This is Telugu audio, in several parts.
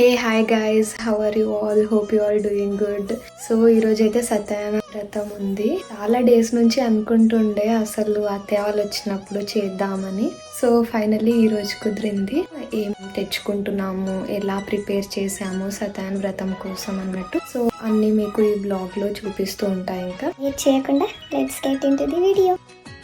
Hey hi guys how are you all hope you all doing good so ఈ అయితే సత్యనారాయణ వ్రతం ఉంది. చాలా డేస్ నుంచి అనుకుంటుండే అసలు అత్తయ్య వాళ్ళు వచ్చినప్పుడు చేద్దామని. సో ఫైనల్లీ ఈ రోజు కుదిరింది. ఏం తెచ్చుకుంటున్నాము? ఎలా ప్రిపేర్ చేసాము సత్యనారాయణ వ్రతం కోసం అన్నట్టు. సో అన్ని మీకు ఈ బ్లాగ్లో చూపిస్తూ ఉంటాయి ఇంకా. చేయకుండా let's get the video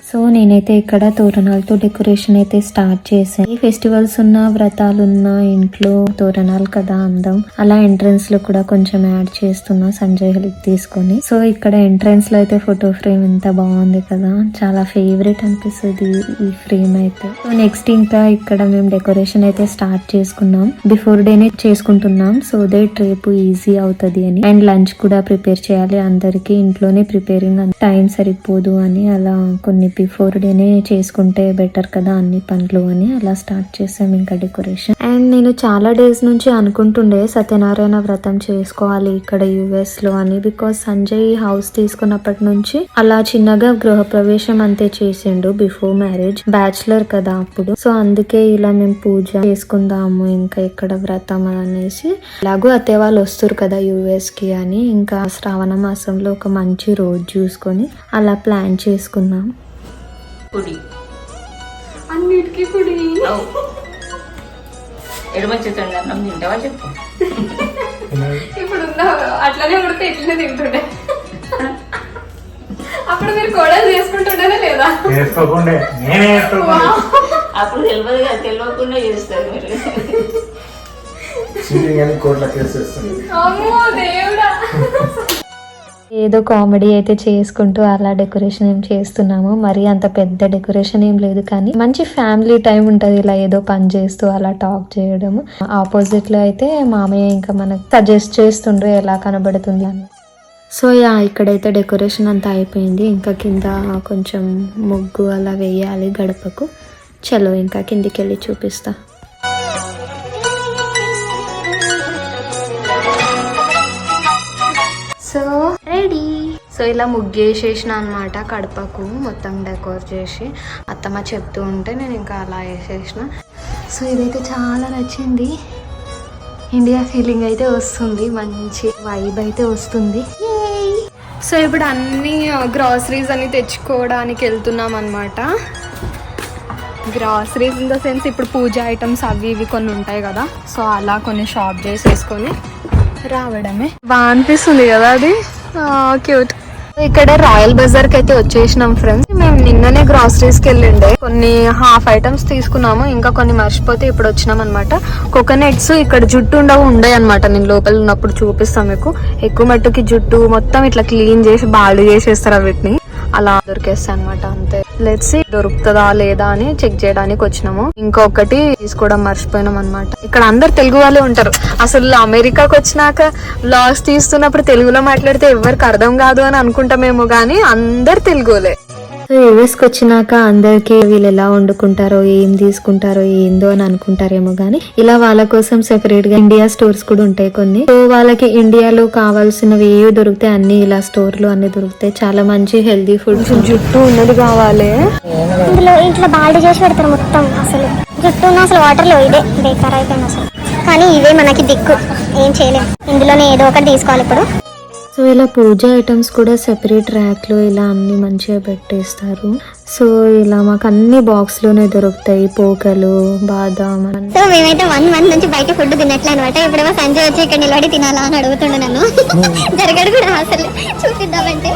so నేనైతే ఇక్కడ తోరణాలతో డెకరేషన్ అయితే స్టార్ట్ చేశాను. ఈ ఫెస్టివల్స్ ఉన్న వ్రతాలు ఉన్న ఇంట్లో తోరణాలు కదా అందం. అలా ఎంట్రన్స్లో కూడా కొంచెం యాడ్ చేస్తున్నా సంజయ్ హెల్ప్ తీసుకొని. సో ఇక్కడ ఎంట్రన్స్లో అయితే ఫోటో ఫ్రేమ్ ఎంత బాగుంది కదా. చాలా ఫేవరెట్ అనిపిస్తుంది ఈ ఫ్రేమ్ అయితే. సో నెక్స్ట్ ఇంకా ఇక్కడ మేము డెకరేషన్ అయితే స్టార్ట్ చేసుకున్నాం. బిఫోర్ డేనే చేసుకుంటున్నాం. సో దట్ రేపు ఈజీ అవుతుంది అని. అండ్ లంచ్ కూడా ప్రిపేర్ చేయాలి. అందరికి ఇంట్లోనే ప్రిపేరింగ్ టైం సరిపోదు అని అలా కొన్ని బిఫోర్ డేనే చేసుకుంటే బెటర్ కదా అన్ని పనులు అని. అలా స్టార్ట్ చేసాం ఇంకా డెకరేషన్ అండ్ నేను చాలా డేస్ నుంచి అనుకుంటుండే సత్యనారాయణ వ్రతం చేసుకోవాలి ఇక్కడ యుఎస్లో అని. బికాస్ సంజయ్ హౌస్ తీసుకున్నప్పటి నుంచి అలా చిన్నగా గృహప్రవేశం అంతే చేసిండు బిఫోర్ మ్యారేజ్ బ్యాచులర్ కదా అప్పుడు. సో అందుకే ఇలా మేము పూజ చేసుకుందాము ఇంకా ఇక్కడ వ్రతం అనేసి. ఎలాగో అత్తే వాళ్ళు వస్తారు కదా యుఎస్కి అని. ఇంకా శ్రావణ మాసంలో ఒక మంచి రోజు చూసుకొని అలా ప్లాన్ చేసుకున్నాం. కుడి అన్నిటికీ కుడి ఎడమ చేతండి అన్నం తింటావా చెప్పు. ఇప్పుడు అట్లనే ఉడితే ఇట్లనే తింటుండే. అప్పుడు మీరు కోడలు చేసుకుంటుండేనా లేదా? చేసుకోకుండే. నేనే అప్పుడు తెలియదు కదా తెలియకుండా చేస్తారు మీరు. చీటింగ్ అని కోట్ల కేసు వేస్తుంది అమ్మో దేవుడా. ఏదో కామెడీ అయితే చేసుకుంటూ అలా డెకరేషన్ ఏం చేస్తున్నాము. మరి అంత పెద్ద డెకరేషన్ ఏం లేదు కానీ మంచి ఫ్యామిలీ టైం ఉంటది ఇలా ఏదో పని చేస్తూ అలా టాక్ చేయడం ఆపోజిట్లో అయితే మామయ్య ఇంకా మనకు సజెస్ట్ చేస్తుండ్రు ఎలా కనబడుతుంది అని. సో యా ఇక్కడైతే డెకరేషన్ అంతా అయిపోయింది. ఇంకా కింద కొంచెం ముగ్గు అలా వేయాలి గడపకు. చలో ఇంకా కిందికి వెళ్ళి చూపిస్తా. సో ఇలా ముగ్గేసేసిన అనమాట కడపకు మొత్తం డెకోర్ చేసి. అత్తమ్మ చెప్తూ ఉంటే నేను ఇంకా అలా వేసేసిన. సో ఇదైతే చాలా నచ్చింది. ఇండియా ఫీలింగ్ అయితే వస్తుంది. మంచి వైబ్ అయితే వస్తుంది. సో ఇప్పుడు అన్ని గ్రాసరీస్ అన్ని తెచ్చుకోవడానికి వెళ్తున్నాం అనమాట గ్రాసరీస్ ఇన్ ద సెన్స్ ఇప్పుడు పూజ ఐటమ్స్ అవి ఇవి కొన్ని ఉంటాయి కదా. సో అలా కొన్ని షాప్ చేసేసుకొని రావడమే. బాగా అనిపిస్తుంది కదా అది? క్యూట్ ఇక్కడ రాయల్ బజార్కి అయితే వచ్చేసినాం ఫ్రెండ్స్ మేము నిన్ననే గ్రాసరీస్కి వెళ్ళిండే. కొన్ని హాఫ్ ఐటమ్స్ తీసుకున్నాము. ఇంకా కొన్ని మర్చిపోతే ఇప్పుడు వచ్చినాం అనమాట కోకోనట్స్ ఇక్కడ జుట్టు ఉండవు ఉండే అనమాట నేను లోపల ఉన్నప్పుడు చూపిస్తాం మీకు. ఎక్కువ మట్టుకి జుట్టు మొత్తం ఇట్లా క్లీన్ చేసి బాల్డ్ చేసేస్తారు వీటిని అలా దొరికేస్తాయి అనమాట అంతే లెట్స్ దొరుకుతుందా లేదా అని చెక్ చేయడానికి వచ్చినాము. ఇంకొకటి తీసుకోవడం మర్చిపోయినాం అనమాట ఇక్కడ అందరు తెలుగు వాళ్ళే ఉంటారు. అసలు అమెరికాకి వచ్చినాక బ్లాగ్స్ తీస్తున్నప్పుడు తెలుగులో మాట్లాడితే ఎవరికి అర్థం కాదు అని అనుకుంటామేమో కానీ అందరు తెలుగులే సో యూఎస్కి వచ్చినాక అందరికి వీళ్ళు ఎలా వండుకుంటారో ఏం తీసుకుంటారో ఏందో అని అనుకుంటారేమో కానీ ఇలా వాళ్ళ కోసం సెపరేట్గా ఇండియా స్టోర్స్ కూడా ఉంటాయి కొన్ని. సో వాళ్ళకి ఇండియాలో కావాల్సినవి ఏవి దొరుకుతాయి అన్ని ఇలా స్టోర్లో అన్ని దొరుకుతాయి. చాలా మంచి హెల్దీ ఫుడ్ జుట్టు ఉన్నది కావాలి. ఇందులో ఇంట్లో బాల్డ్ చేసి పెడతారు మొత్తం అసలు. జుట్టు ఉన్న అసలు వాటర్లో ఇదే బేకార్ అయిపోయింది అసలు. కానీ ఇవే మనకి దిక్కు ఏం చేయలేం. ఇందులోనే ఏదో ఒకటి తీసుకోవాలి ఇప్పుడు. సో ఇలా పూజ ఐటమ్స్ కూడా సెపరేట్ ర్యాక్లో ఇలా అన్ని మంచిగా పెట్టేస్తారు. సో ఇలా మాకు అన్ని బాక్స్లోనే దొరుకుతాయి. పోకలు బాదాం. సో మేమైతే వన్ మంత్ నుంచి బయట ఫుడ్ తినట్లే అనమాట ఇప్పుడేమో సంజయ్ వచ్చి ఇక్కడ నిలబడి తినాలా అని అడుగుతుండే నన్ను. జరగడు కూడా అసలు. చూపిద్దామంటే.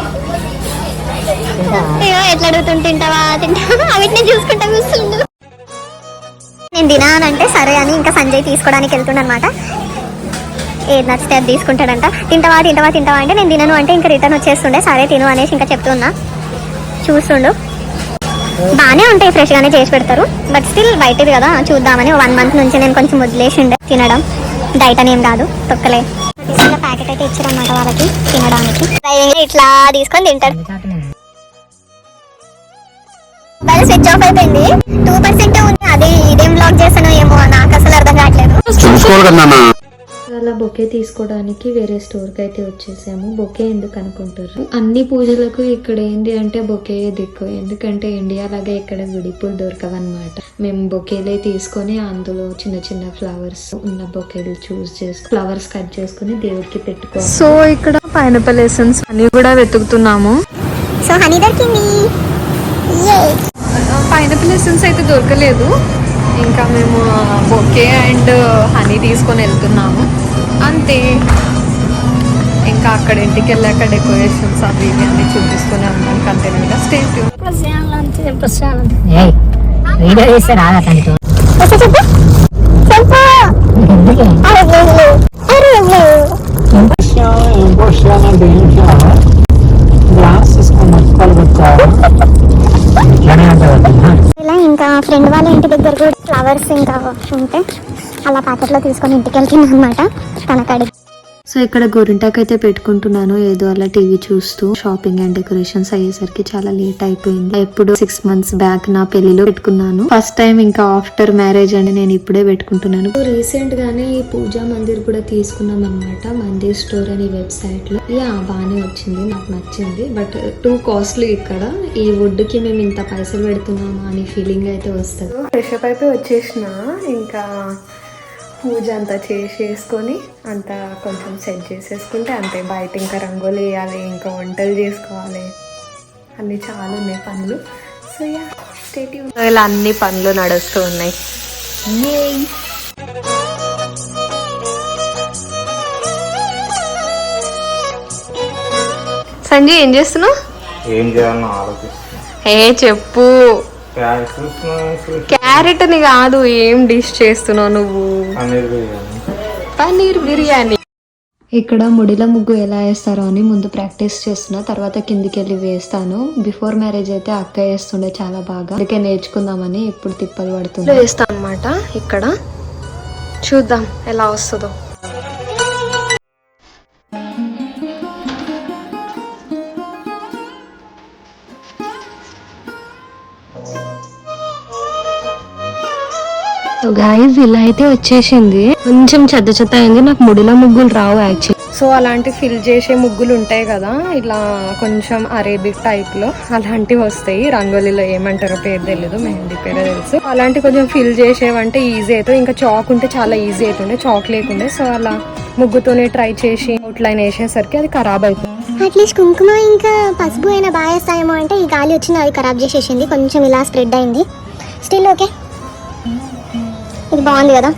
అయ్యో ఎట్లా అడుగుతుంటే తింటావా? తింటావా? అవిటిని చూసుకుంటా కూర్చుండు. నేను తినానంటే సరే అని ఇంకా సంజయ్ తీసుకోవడానికి వెళ్తుండ అనమాట ఏది నచ్చితే అది తీసుకుంటాడంట. తింటావా తింటావా తింటావా అంటే నేను తినను అంటే ఇంకా రిటర్న్ వచ్చేస్తుండే సరే తిను అనేసి ఇంకా చెప్తున్నా. చూస్తుండు. బాగానే ఉంటాయి ఫ్రెష్ గానే చేసి పెడతారు. బట్ స్టిల్ బయటది కదా చూద్దామని వన్ మంత్ నుంచి నేను కొంచెం వదిలేసి ఉండే తినడం. డైట్ అని ఏం కాదు తొక్కలే. ప్యాకెట్ అయితే ఇచ్చారన్నమాట వాళ్ళకి తినడానికి. ఇట్లా తీసుకొని తింటాడు. మొబైల్ స్విచ్ ఆఫ్ అయిపోయింది టూ పర్సెంట్ ఉంది. అది ఇదేం బ్లాక్ చేస్తానో ఏమో నాకు అసలు అర్థం కావట్లేదు. అలా బొకే తీసుకోవడానికి వేరే స్టోర్కి అయితే వచ్చేసాము. బొకే ఎందుకు అనుకుంటారు అన్ని పూజలకు ఇక్కడ ఏంటి అంటే బొకే దిక్కు. ఎందుకంటే ఇండియా లాగా ఇక్కడ విడిపూలు దొరకవన్నమాట. మేము బొకేలే తీసుకొని అందులో చిన్న చిన్న ఫ్లవర్స్ ఉన్న బొకేలు చూస్ చేసుకుని ఫ్లవర్స్ కట్ చేసుకుని దేవుడికి పెట్టుకోవాలి సో ఇక్కడ పైనాపిల్ ఎసెన్స్ అన్ని కూడా వెతుకుతున్నాము. సో హనీ దొరికింది. Yay. పైనాపిల్ ఎసెన్స్ అయితే దొరకలేదు. ఇంకా మేము బొకే అండ్ హనీ తీసుకొని వెళ్తున్నాము. అంతే. ఇంకా అక్కడ ఇంటికి వెళ్ళాక డెకరేషన్స్ అవి ఇవి అన్ని చూపిస్తూనే ఉన్నాం కంటిన్యూగా స్టే వీడియో చేస్తే ఏం చేయాలి గ్లాస్ తీసుకొని మర్చిపోవాలి పెట్టుకోవాలి ఇలా ఇంకా ఫ్రెండ్ వాళ్ళ ఇంటి దగ్గర కూడా ఫ్లవర్స్ ఇంకా ఉంటే అలా ప్యాకెట్లో తీసుకొని ఇంటికి వెళ్తున్నాను అనమాట తన సో ఇక్కడ గోరింటాకు అయితే పెట్టుకుంటున్నాను. ఏదో అలా టీవీ చూస్తూ షాపింగ్ అండ్ డెకరేషన్స్ అయ్యేసరికి చాలా లేట్ అయిపోయింది. ఎప్పుడు సిక్స్ మంత్స్ బ్యాక్ నా పెళ్ళిలో పెట్టుకున్నాను. ఫస్ట్ టైం ఇంకా ఆఫ్టర్ మ్యారేజ్ అని నేను ఇప్పుడే పెట్టుకుంటున్నాను. రీసెంట్ గానే ఈ పూజా మందిర్ కూడా తీసుకున్నాం అనమాట మందిర్ స్టోర్ అని వెబ్సైట్లో. యా బాగానే వచ్చింది. నాకు నచ్చింది. బట్ టూ కాస్ట్లీ ఇక్కడ. ఈ వుడ్కి మేము ఇంత పైసలు పెడుతున్నామా అని ఫీలింగ్ అయితే వస్తుంది. ఫ్రెష్ అప్ అయిపోయి వచ్చేసిన. ఇంకా పూజ అంతా చేసేసుకొని అంతా కొంచెం సెట్ చేసేసుకుంటే అంతే. బయట ఇంకా రంగోలి వేయాలి ఇంకా వంటలు చేసుకోవాలి. అన్ని చాలా ఉన్నాయి పనులు. సో యా స్టేట్ ఇలా అన్ని పనులు నడుస్తూ ఉన్నాయి. సంజయ్ ఏం చేస్తున్నావు? ఏం చేయాలని ఆలోచిస్తున్నా. ఏ చెప్పు. క్యారెట్ అని కాదు ఏం డిష్ చేస్తున్నావు నువ్వు? పన్నీర్ బిర్యానీ. పన్నీర్ బిర్యానీ. ఇక్కడ ముడిల ముగ్గు ఎలా వేస్తారో అని ముందు ప్రాక్టీస్ చేస్తున్నా తర్వాత కిందికి వెళ్ళి వేస్తాను. బిఫోర్ మ్యారేజ్ అయితే అక్క వేస్తుండే చాలా బాగా. అందుకే నేర్చుకుందామని ఇప్పుడు తిప్పలు పడుతుంది వేస్తాను అనమాట ఇక్కడ. చూద్దాం ఎలా వస్తుందో. గాయస్ ఇలా అయితే వచ్చేసింది. కొంచెం చెత్త చెత్త అయింది. నాకు ముడిలో ముగ్గులు రావు యాక్చువల్లీ సో అలాంటి ఫిల్ చేసే ముగ్గులు ఉంటాయి కదా ఇలా కొంచెం అరేబిక్ టైప్లో అలాంటివి వస్తాయి. రంగోలీలో ఏమంటారో పేరు తెలియదు మెహందీ పేరు తెలుసు. అలాంటి కొంచెం ఫిల్ చేసేవంటే ఈజీ అవుతుంది. ఇంకా చాక్ ఉంటే చాలా ఈజీ అవుతుండే చాక్ లేకుండే సో అలా ముగ్గుతోనే ట్రై చేసి అవుట్లైన్ వేసేసరికి అది ఖరాబ్ అవుతుంది. అట్లీస్ట్ కుంకుమ ఇంకా పసుపు అయినా బాగా వేస్తాయేమో అంటే ఈ గాలి వచ్చింది అది ఖరాబ్ చేసేసింది. కొంచెం ఇలా స్ప్రెడ్ అయింది. స్టిల్ ఓకే బాగుంది కదా?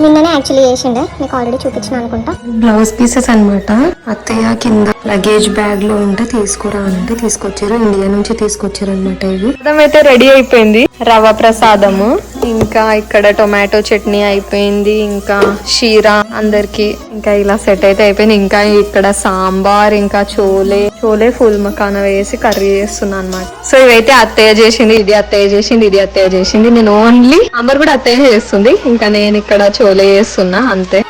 నిన్ననే యాక్చువల్లీ చేసిండే. మీకు ఆల్రెడీ చూపించిన అనుకుంటా. బ్లౌజ్ పీసెస్ అన్నమాట. అత్తయ్య కింద. లగేజ్ బ్యాగ్లో ఉంటే తీసుకురా అంటే తీసుకొచ్చారు. ఇండియా నుంచి తీసుకొచ్చారు అనమాట ఇవి. అయితే రెడీ అయిపోయింది. రవ ప్రసాదము. ఇంకా ఇక్కడ టొమాటో చట్నీ అయిపోయింది. ఇంకా షీరా అందరికి ఇంకా ఇలా సెట్ అయితే అయిపోయింది. ఇంకా ఇక్కడ సాంబార్ ఇంకా చోలే. చోలే ఫుల్ మకాన వేసి కర్రీ చేస్తున్నా అనమాట సో ఇవైతే అత్తయ్య చేసింది ఇది అత్తయ్య చేసింది ఇది అత్తయ్య చేసింది. నేను ఓన్లీ అమ్మర్ కూడా అత్తయ్య చేస్తుంది. ఇంకా నేను ఇక్కడ చోలే చేస్తున్నా అంతే.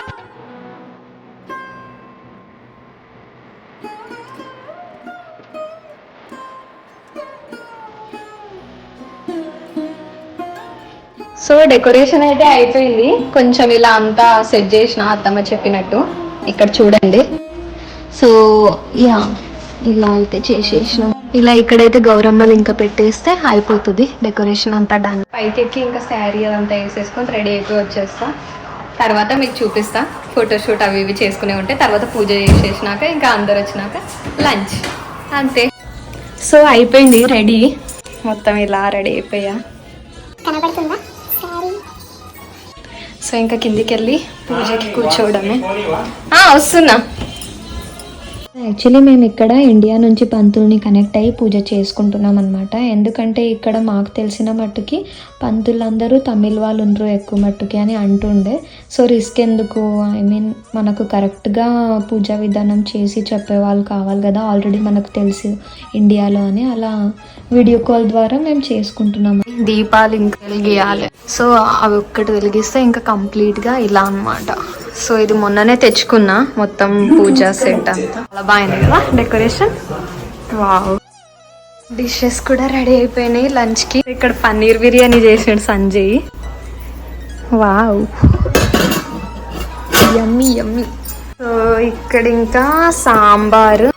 సో డెకరేషన్ అయితే అయిపోయింది. కొంచెం ఇలా అంతా సెట్ చేసిన అత్తమ్మ చెప్పినట్టు. ఇక్కడ చూడండి. సో యా ఇలా అయితే చేసేసినాం. ఇలా ఇక్కడైతే గౌరమ్మలు ఇంకా పెట్టేస్తే అయిపోతుంది. డెకరేషన్ అంతా డన్ పైకి ఎక్కి ఇంకా శారీ అదంతా వేసేసుకొని రెడీ అయిపోయి వచ్చేస్తా. తర్వాత మీకు చూపిస్తా. ఫోటోషూట్ అవి ఇవి చేసుకునే ఉంటే తర్వాత పూజ చేసేసినాక ఇంకా అందరు వచ్చినాక లంచ్. అంతే. సో అయిపోయింది రెడీ? మొత్తం ఇలా రెడీ అయిపోయా. సో ఇంకా కిందికి వెళ్ళి పూజకి కూర్చోవడమే. వస్తున్నా. యాక్చువల్లీ మేము ఇక్కడ ఇండియా నుంచి పంతుల్ని కనెక్ట్ అయ్యి పూజ చేసుకుంటున్నాం అనమాట ఎందుకంటే ఇక్కడ మాకు తెలిసిన మట్టుకి పంతులందరూ తమిళ్ వాళ్ళు ఉండరు ఎక్కువ మట్టుకి అని అంటుండే. సో రిస్క్ ఎందుకు? ఐ మీన్ మనకు కరెక్ట్గా పూజా విధానం చేసి చెప్పేవాళ్ళు కావాలి కదా. ఆల్రెడీ మనకు తెలుసు ఇండియాలో అని. అలా వీడియో కాల్ ద్వారా మేము చేసుకుంటున్నాము. దీపాలు ఇంకా వెలిగియాలి. సో అవి ఒక్కటి వెలిగిస్తే ఇంకా కంప్లీట్గా ఇలా అన్నమాట. సో ఇది మొన్ననే తెచ్చుకున్నా మొత్తం పూజ సెట్ అంతా. చాలా బాగుంది కదా డెకరేషన్? వావ్. డిషెస్ కూడా రెడీ అయిపోయినాయి లంచ్కి ఇక్కడ పన్నీర్ బిర్యానీ చేసాడు Sanjay. Wow. Yummy yummy so ఇక్కడ ఇంకా సాంబారు.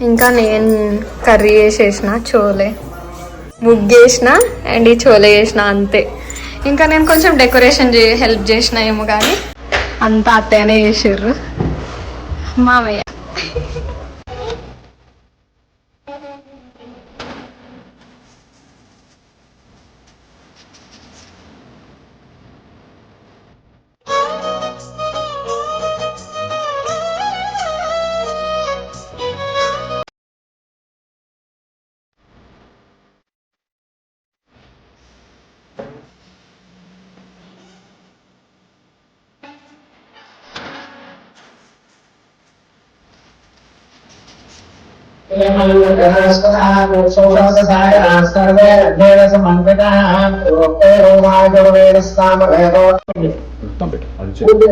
ఇంకా నేను కర్రీ చేసేసిన చోలే. ముగ్గేసిన అండ్ ఈ చోలే చేసిన అంతే. ఇంకా నేను కొంచెం డెకరేషన్ చే హెల్ప్ చేసిన ఏమో కానీ అంతా అత్తయ్యనే చేసారు మామయ్య. మొత్తం పెట్టు అది చెప్పు.